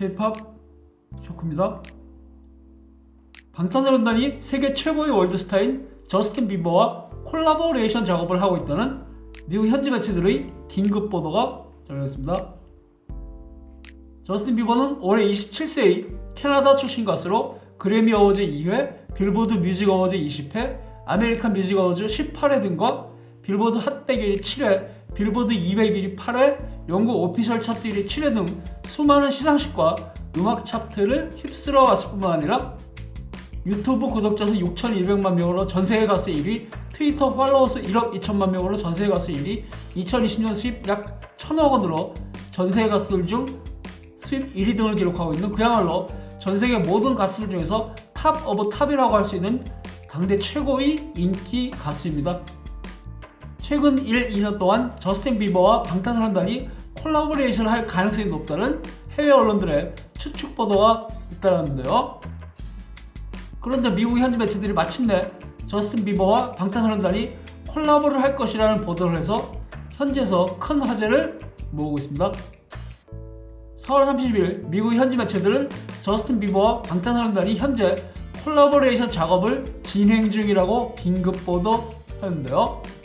K-팝 쇼크입니다. 방탄소년단이 세계 최고의 월드스타인 저스틴 비버와 콜라보레이션 작업을 하고 있다는 미국 현지 매체들의 긴급 보도가 전해졌습니다. 저스틴 비버는 올해 27세의 캐나다 출신 가수로 그래미 어워즈 2회, 빌보드 뮤직 어워즈 20회, 아메리칸 뮤직 어워즈 18회 등과 빌보드 핫 100일 7회, 빌보드 200일 8회, 영국 오피셜 차트 1위 7회 등 수많은 시상식과 음악 차트를 휩쓸어 왔을 뿐만 아니라 유튜브 구독자 수 6,200만 명으로 전 세계 가수 1위, 트위터 팔로워 수 1억 2천만 명으로 전 세계 가수 1위, 2020년 수입 약 1천억 원으로 전 세계 가수들 중 수입 1위 등을 기록하고 있는 그야말로 전 세계 모든 가수들 중에서 탑 오브 탑이라고 할 수 있는 당대 최고의 인기 가수입니다. 최근 1, 2년 동안 저스틴 비버와 방탄소년단이 콜라보레이션을 할 가능성이 높다는 해외 언론들의 추측 보도가 잇따랐는데요. 그런데 미국 현지 매체들이 마침내 저스틴 비버와 방탄소년단이 콜라보를 할 것이라는 보도를 해서 현지에서 큰 화제를 모으고 있습니다. 4월 30일 미국 현지 매체들은 저스틴 비버와 방탄소년단이 현재 콜라보레이션 작업을 진행 중이라고 긴급 보도하는데요.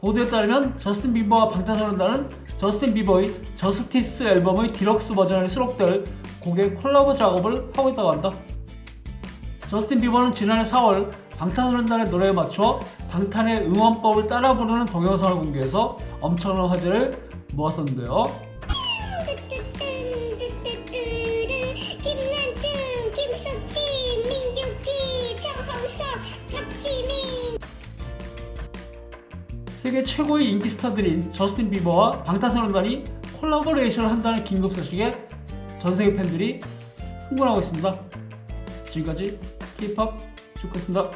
보도에 따르면 저스틴 비버와 방탄소년단은 저스틴 비버의 저스티스 앨범의 디럭스 버전에 수록될 곡의 콜라보 작업을 하고 있다고 한다. 저스틴 비버는 지난해 4월 방탄소년단의 노래에 맞춰 방탄의 응원법을 따라 부르는 동영상을 공개해서 엄청난 화제를 모았었는데요. 세계 최고의 인기 스타들인 저스틴 비버와 방탄소년단이 콜라보레이션을 한다는 긴급 소식에 전 세계 팬들이 흥분하고 있습니다. 지금까지 K-팝 슈크였습니다.